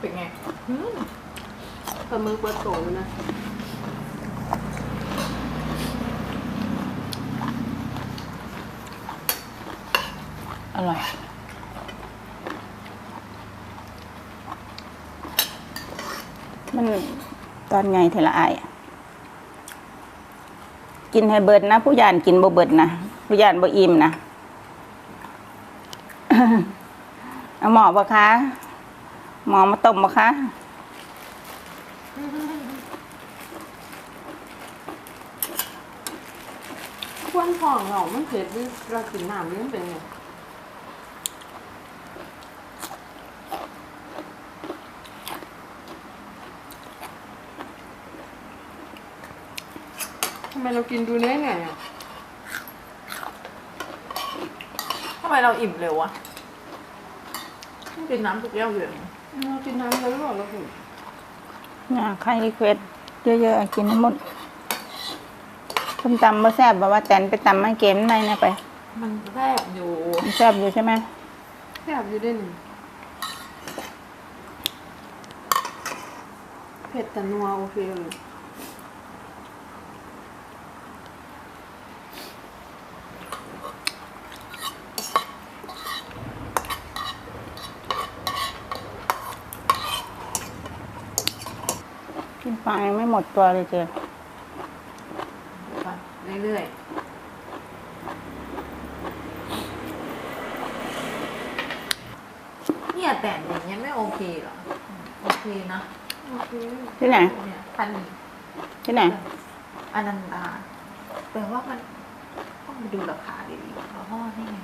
เป็นไงอืมปลาหมึกเบอร์โตอยู่นะอร่อย มันตอนไงเทละอายอะกินให้เบิดนะ ผู้ยานกินบ่เบิดนะ ผู้ยานบ่อิ่มนะ เอาหมอปะคะ หมอมาต้มปะคะควนทองเรามันเผ็ดดิเรากินน้ำนี่มันเป็นไงทำไมเรากินดูเนื้อไงอะทำไมเราอิ่มเร็ววะกินน้ำทุกแก้วเลย เรากินน้ำแล้วหรือเปล่าเราถึงเนี่ยใครรีเควสเยอะๆกินให้หมดส้มตำบ่แซ่บบ่ว่าแตนไปตำมาเกมในนะไปมันแรบอยู่มันแซ่บอยู่ใช่ไหมแซ่บอยู่ด้วยนี่เผ็ดแต่นัวโอเคเลยายังไม่หมดตัวเลยเจอไปเรื่อยๆเนี่ยแต่อย่างเงี้ยไม่โอเคเหรอ โอเคนะโอเคที่ไหน เนี่ยพันที่ไหนอนันดาแต่ว่ามันต้องไปดูราคาดีๆเพราะว่านี่ไง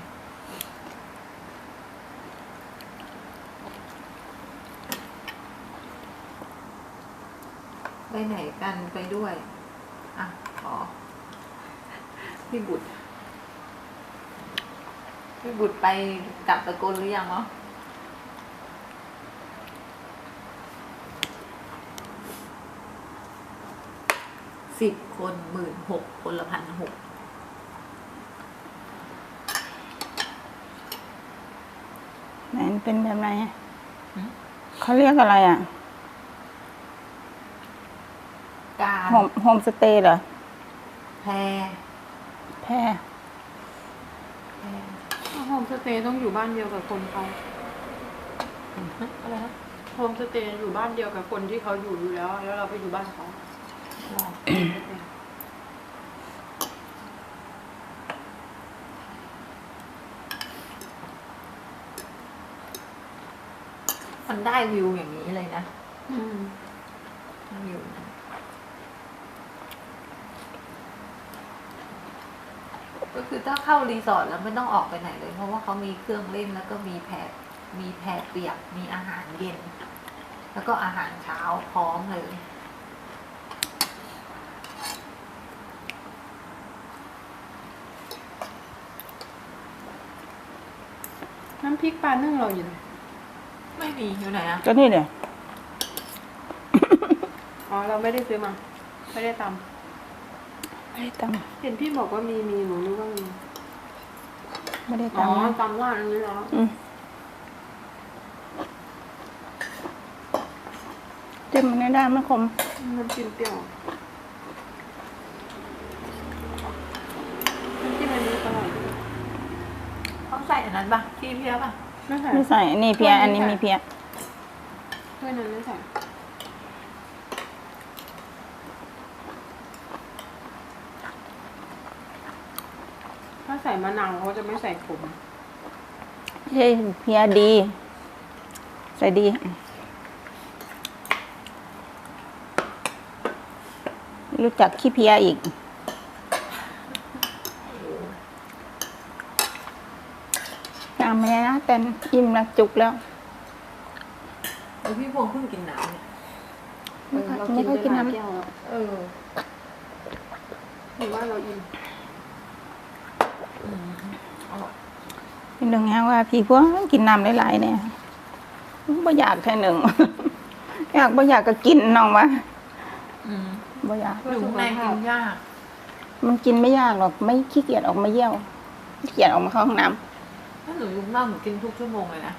ไปไหนกันไปด้วย อะ ขอ พี่บุตร พี่บุตรไปกลับตะโกนหรือยังเนาะสิบคนหมื่นหกคนละพันหกไหนมันเป็นแบบไหนอะเขาเรียกอะไรอะ การ โฮมโฮมสเตย์เหรอ แพรแพร่แพรโฮมสเตย์ต้องอยู่บ้านเดียวกับคนเขาอะไรนะโฮมสเตย์อยู่บ้านเดียวกับคนที่เขาอยู่อยู่แล้ว แล้วเราไปอยู่บ้านเขารอมันได้วิวอย่างนี้เลยนะอืมวิวนะ ก็คือถ้าเข้ารีสอร์ทแล้วไม่ต้องออกไปไหนเลย เพราะว่าเขามีเครื่องเล่นแล้วก็มีแพรมีแพรเปียกมีอาหารเย็น แล้วก็อาหารเช้าพร้อมเลยน้ำพริกปลานึ่งเราอยู่ไหนไม่มีอยู่ไหนอะก็นี่เนี่ย อ๋อ เราไม่ได้ซื้อมา ไม่ได้ต ไม่ได้ตำเห็นพี่บอกว่ามีมีหนูนึกว่ามีำไม่ได้อ๋อตำนะตำว่าอันนี้แล้วอืมจิ้มมันไม่ได้ไม่คม มันกินเปรี้ยวน้ำจิ้มอันนี้อร่อยต้องใส่อันนั้นปะที่เพียปะไม่ใส่ไม่ใส่อันนี้เพียอันนี้มีเพีย ถ้วยนั้นไม่ใส่ ถ้าใส่ มะนาวเขาจะไม่ใส่ขมไม่ใช่เพียดี ใส่ดี รู้จักขี้เพียอีก ตามไม่ได้นะแต่อิ่มแล้วจุกแล้วเออพี่พวงเพิ่งกินน้ำเนี่ยไม่ค่อยเราไม่ค่อยกินไปหลาน้ำแก้วแล้วเออหรือว่าเราอิ่ม อืมอร่อยเป็นเรื่องนี้ว่าพี่พวกกินน้ำหลายๆเนี่ยบ่อยากแค่หนึ่งอยากบ่อยากก็กินน้องวะอืมบ่อยากอยู่ข้างในกินยาก มันกินไม่ยากหรอกไม่ขี้เกียจออกมาเยี่ยวขี้เกียจออกมาเข้าห้องน้ถ้าหนูอยู่ข้างนอกหนูกินทุกชั่วโมงเลยนะ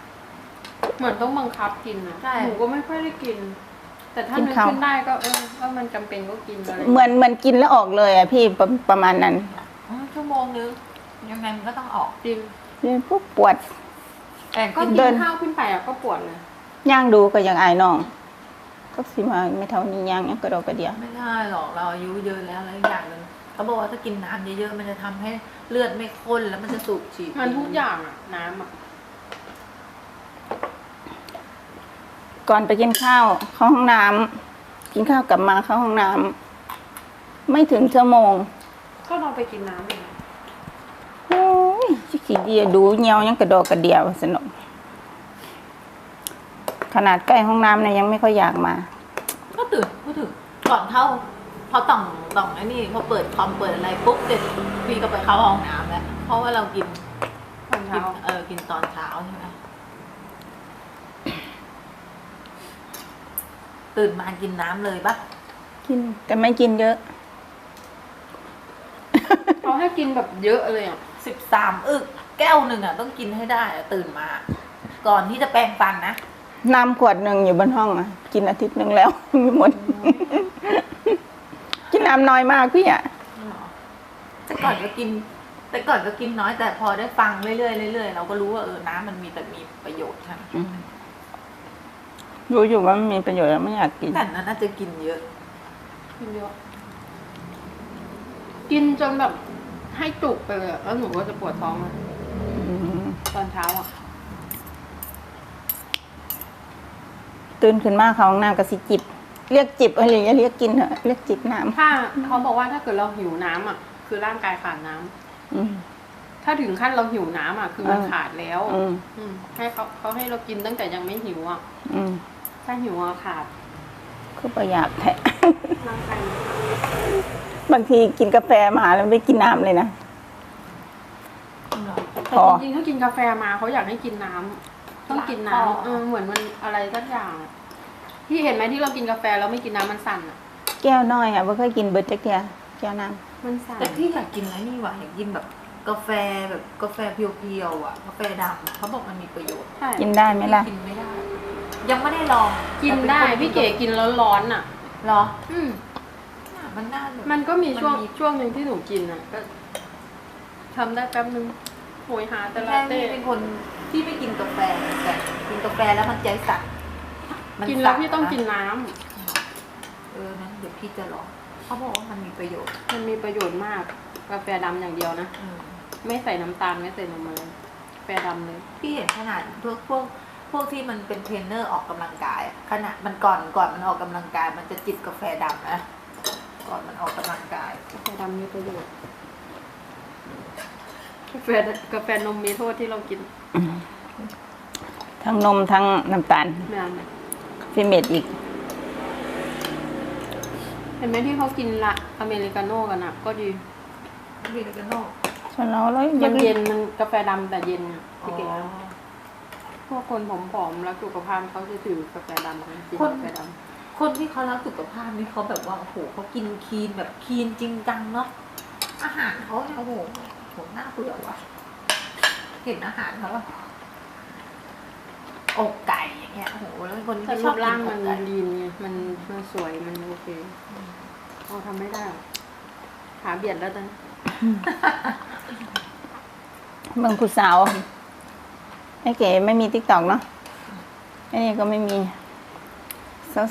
ำเหมือนต้องบังคับกินนะใช่หนูก็ไม่ค่อยได้กิน แต่ถ้ากินนึกข้าวขึ้นได้ก็เออว่ามันจำเป็นก็กินอะไรเหมือนเหมือนกินแล้วออกเลยอะพี่ประประมาณนั้นอืมชั่วโมงนึง ยังไงมันก็ต้องออกจริงปุ๊บปวด แต่ก็กินกิเดินน ข้าวขึ้นไปอะก็ปวดเลยย่างดูก็ยังอายน้องก็สิมาไม่เท่านี้ย่างยังกระโดดกระเดียวไม่ได้หรอกเราอายุเยอะแล้วแล้วอีกอย่างหนึ่งเขาบอกว่าถ้ากินน้ำเยอะๆมันจะทำให้เลือดไม่ข้นแล้วมันจะสูบฉีดมันทุกอย่างอะ น้ำอะก่อนไปกินข้าวเข้าห้องน้ำกินข้าวกลับมาเข้าห้องน้ำไม่ถึงชั่วโมงก็เราไปกินน้ำเองโอ้ย ชิขี้เดียดูเงียวยังกระโดดกระเดียวสนุกขนาดใกล้ห้องน้ำเนี่ยยังไม่ค่อยอยากมา ก็ตื่นพูดถึงก่อนเข้าพอต่องต่องไอ้นี่พอเปิดคอมเปิดอะไรปุ๊บเสร็จพี่ก็ไปเข้าห้องน้ำแล้วเพราะว่าเรากินตอนกิเช้านเออกินตอนเช้าใช่ไหมตื่นมากินน้ำเลยปะกินแต่ไม่กินเยอะ เขาให้กินแบบเยอะเลยอะ สิบสามอึก แก้วหนึ่งอะต้องกินให้ได้อะตื่นมา ก่อนที่จะแปรงฟันนะ น้ำขวดหนึ่งอยู่บนห้องอะกินอาทิตย์หนึ่งแล้ว ไม่หมด กินน้ำน้อยมากพี่อะแต่ก่อนก็กิน แต่ก่อนก็กินน้อยแต่พอได้ฟังเรื่อยๆเรื่อยๆเราก็รู้ว่าเออน้ำมันมีแต่มีประโยชน์ใช่ไหมรู้อยู่ว่ามันมีประโยชน์แล้วไม่อยากกินแต่นั้นน่าจะกินเยอะกินเยอะกินจนแบบ ให้จุกไปเลยอะแล้วหนูก็จะปวดท้องอะอืมตอนเช้าอะ ตื่นขึ้นมาเข้าห้องน้ำก็สิจิบ เรียกจิบอะไรอย่างเงี้ยเรียกกินเถอะเรียกจิบน้ถ้าเขาบอกว่าถ้าเกิดเราหิวน้ำอะ คือร่างกายขาดน้ำำอืม ถ้าถึงขั้นเราหิวน้ำอะ คือมันเออ ขาดแล้ว อืมอืมให้เขาเขาให้เรากินตั้งแต่ยังไม่หิวอะ อืมถ้าหิวอะขาดก็ประหยัดแท้ร่างกายมันขาด บางทีกินกาแฟมาแล้วไม่กินน้ำเลยนะ แต่พอ จริงๆถ้ากินกาแฟมาเขาอยากให้กินน้ำต้องกินล้างคอน้ำเออเหมือนมันอะไรสักอย่างอะที่เห็นไหมที่เรากินกาแฟแล้วไม่กินน้ำมันสั่นอะ แก้วน้อยอะไม่เคยกินเบิร์ดจักเทียแก้วน้มันสั่นแต่ที่อยากกินอะไรนี่หว่าอยากกินแบบกาแฟแบบกาแฟเพียวๆอะกาแฟดำอะเขาบอกมันมีประโยชน์ใช่ำกินได้ไหมล่ะ กินไม่ได้ ยังไม่ได้ลองกินได้แต่เป็นคนพี่เก๋กินแล้วร้อนอะ เหรอ อืมน่ะ มันน่าแบบมันก็มีช่วงมันมี ช่วงหนึ่งที่หนูกินอะก็ทำได้แป๊บนึงโหยหาแต่ละแค่เต้ พี่เป็นคนที่ไม่กินกาแฟแต่กินกาแฟแล้วมันใจสั่นมักินแล้วสั่พี่ต้องกินนะน้ำเออนั้นเดี๋ยวพี่จะลองเขาบอกว่ามันมีประโยชน์มันมีประโยชน์มาก กาแฟดำอย่างเดียวนะ อืม ไม่ใส่น้ำตาลไม่ใส่นมอะไรกาแฟดำเลย พี่เห็นขนาดพวกพวกพวกที่มันเป็นเทรนเนอร์ออกกำลังกายอะขนาดมันก่อนก่อนมันออกกำลังกาย มันจะจิบกาแฟดำนะ ก่อนมันออกกำลังกาย กาแฟดำมีประโยชน์กาแฟกาแฟนมมีโทษที่เรากินทั้งนมทั้งน้ำตาลแม่นฟิเมดอีก เห็นไหมที่เขากินละอเมริกาโน่กันอะ ก็ดีพี่เลกาโน่ส่วนเราแล้วมันเย็นมันกาแฟดำแต่เย็นอะอ๋พี่เก๋อพวกคนผอมๆแล้วสุขภาพเขาจะถือกาแฟดำกันกินคนกาแฟด คนที่เขารักสุขภาพนี่เขาแบบว่าโอ้โหเขากินคีนแบบคีนจริงจังเนาะอาหารเขาเนี่ยโอ้โหโหน่าเบื่อว่ะเห็นอาหารเขาอะอกไก่อย่างเงี้ยโอ้โหแล้วเป็นคนำที่แต่ไม่ชรูอบปกิร่านงอมักนไก่ลีนไงมันมันสวยมันโอเคเราทำไม่ได้หรอกขาเบียดแล้วตอนเมืองผู้สาวไอ้เก๋ไม่มีติ๊กตอกเนาะไอ้นี่ก็ไม่มี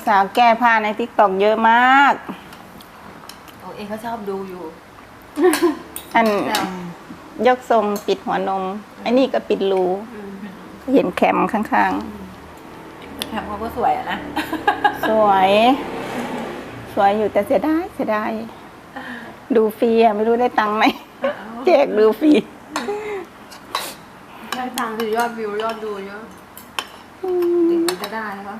สาวๆแก้ผ้าในติ๊กตอกเยอะมากโอ้เองเขาชอบดูอยู่ อันแล้วยกทรงปิดหัวนมไอ้นี่ก็ปิดรูอืมเห็นแคมข้างแต่แคมเขาก็สวยอะนะๆสวย สวยอยู่แต่เสียดายเสียดายดูฟรีอะไม่รู้ได้ตังค์ไหมแจกดูฟรีได้ตังค์คือยอดวิวยอดดูเยอะถึงจะได้ปะ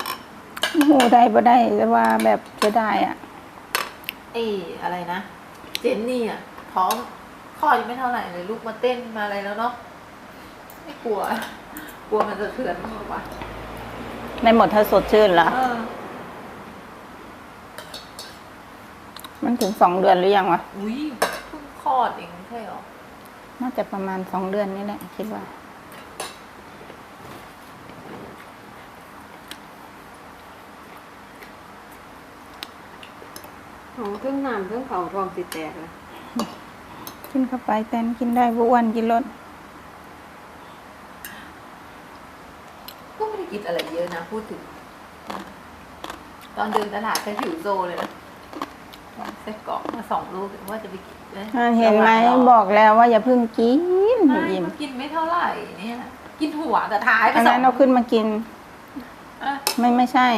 โอ้โหได้บ่ได้แต่ว่าแบบเสียดายอะ ไอ้อะไรนะ เจนนี่อะท้องคลอดยังไม่เท่าไหร่เลยลูกมาเต้นมาอะไรแล้วเนาะไม่กลัว กลัวมันจะเถื่อนมากกว่าในหมดถ้าสดชื่นเหรอเออ มันถึงสองเดือนหรือยังวะ อุ้ยเพิ่งคลอดเองไม่ใช่หรอ น่าจะประมาณสองเดือนนี่แหละคิดว่า ของเครื่องน้ำเครื่องเขาทองติดแตกเลยกินเข้าไปแตนกินได้บ่อ้วนกินรสก็ไม่ได้กินอะไรเยอะนะพูดถึง ตอนเดินตลาดไปหิวโซเลยนะเซ็กกรอกมาสองลูกว่าจะไปกินเลยอ่าเห็นไหมระงรบอกแล้วว่าอย่าเพิ่งกินให้ไม่อิ่มมันกินไม่เท่าไหร่เนี่ย กินหัวแต่ท้ายไปอันสอนั้งนเอาขึ้นมากิน อะไม่ไม่ใช่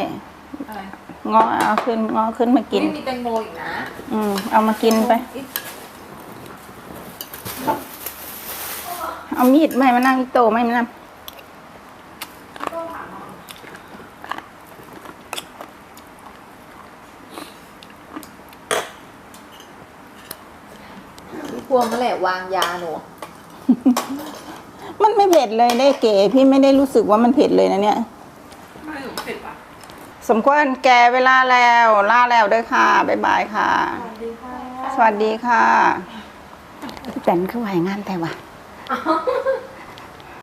อะไร งอเอาขึ้นงอขึ้นมากินนี่มีแตงโมอีกนะอืมเอามากินไป เอามีดไม่มานั่งอีโตไม่มานั่งพี่พวงนั่นแหละวางยาหนู มันไม่เผ็ดเลยได้เก๋พี่ไม่ได้รู้สึกว่ามันเผ็ดเลยนะเนี่ย ไม่หนูเผ็ดปะ สมควรแก่เวลาแล้วล่าแล้วเด้วยค่ะบ๊ายบายค่ะสวัสดีค่ะ สวัสดีค่ะพี่แตนคือไหวงานแต่ว่าอ้าว